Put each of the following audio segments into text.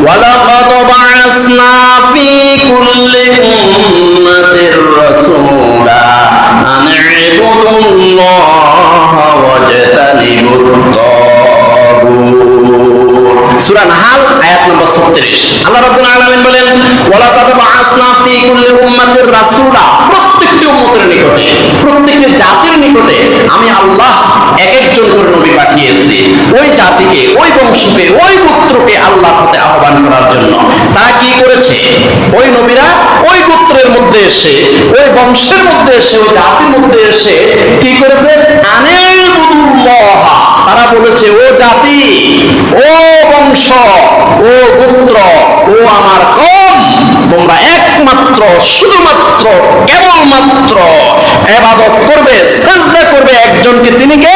ولقد بعثنا في كل أمة رسولا أن اعبدوا الله واجتنبوا الطاغوت সূরা Nahal আয়াত নম্বর 36 আল্লাহ রাব্বুল আলামিন বলেন ওয়ালাকাদ বাআসনা ফি কুল্লি উম্মাতির রাসূলা প্রত্যেকটি উম্মতের নিকটে প্রত্যেকটি জাতির নিকটে আমি আল্লাহ এক একজন করে নবী পাঠিয়েছি ওই জাতিকে ওই বংশকে ওই করেছে। ওই নবীরা ওই গোত্রের মধ্যে এসে, ওই বংশের মধ্যে এসে, ওই জাতির মধ্যে এসে কি করেছে? তারা বলেছে, ও জাতি, ও বংশ, ও গোত্র, ও আমার কম। তোমরা একমাত্র, শুধুমাত্র, কেবলমাত্র এবাদত করবে, সেজদা করবে একজনকে। তিনি কে?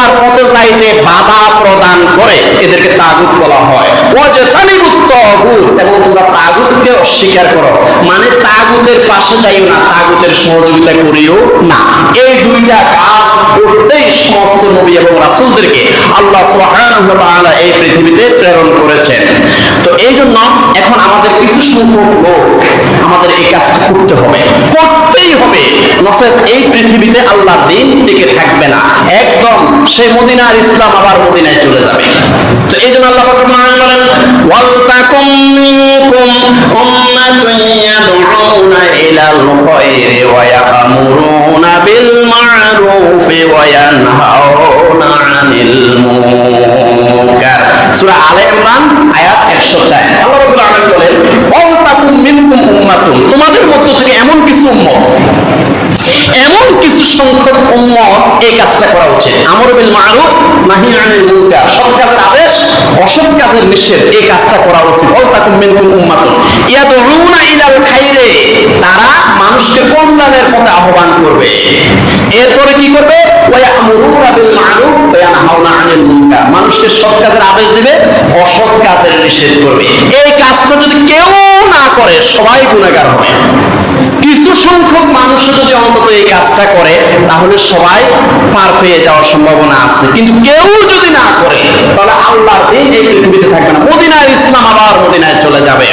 আল্লাহর পথে যাইতে বাধা প্রদান করে এদেরকে তাগুত বলা হয়। ও যে তালিবুত তাগুত এবং তোমরা তাগুতকে অস্বীকার করো। মানে তাগুতের পাশে যাইও না, তাগুতের সহযোগিতা করিও না। এই দুইটা কাজ করতেই সমস্ত নবী এবং রাসূলদেরকে আল্লাহ সুবহানাহু ওয়া তাআলা এই পৃথিবীতে প্রেরণ করেছেন। তো এই জন্য এখন আমাদের কিছু সংখ্যক লোক আমাদের এই কাজটা করতে হবে। করতেই হবে নচেত এই পৃথিবীতে আল্লাহর দিন টিকে থাকবে না। একদম সেই মদিনার ইসলাম আবার মদিনায় চলে যাবে। তো এই জন্য আল্লাহ বলেন, ওয়াল তাকুম মিনকুম উম্মাতুন ইয়াদউনা ইলাল খায়রি ওয়া ইয়া'মুরুনা বিল মা'রুফি ওয়া ইয়ানহাউনা আনিল মুনকার। সূরা আলে ইমরান, আয়াত 104 আল্লাহ রাব্বুল আলামিন বলেন ওয়াল তাকুম মিনকুম উম্মাতুন তোমাদের মধ্য থেকে এমন কিছু উম্মত এমন কিছু সংখ্যক উম্মত এই কাজটা করা উচিত। আমর বিল মারুফ, নাহি আনিল মুনকার। সৎ কাজের আদেশ, অসৎ কাজের নিষেধ এই কাজটা করা উচিত। ওয়াল তাকুম মিনকুম ইয়াদউনা ইলাল খাইরে। তারা মানুষকে কল্যাণের পথে আহ্বান করবে। এরপরে কি করবে? ওয়ায়ামুরুনা বিল মারুফ ওয়া আনিল মুনকার। মানুষকে সৎ কাজের আদেশ দিবে, অসৎ কাজের নিষেধ করবে। এই কাজটা যদি কেউ করে, সবাই গুণাগার হবে। কিছু সংখ্যক মানুষ যদি অন্তত এই কাজটা করে, তাহলে সবাই পার পেয়ে যাওয়ার সম্ভাবনা আছে। কিন্তু কেউ যদি না করে, তাহলে আল্লাহ এই পৃথিবীতে থাকবে না। মদিনার ইসলাম আবার মদিনায় চলে যাবে।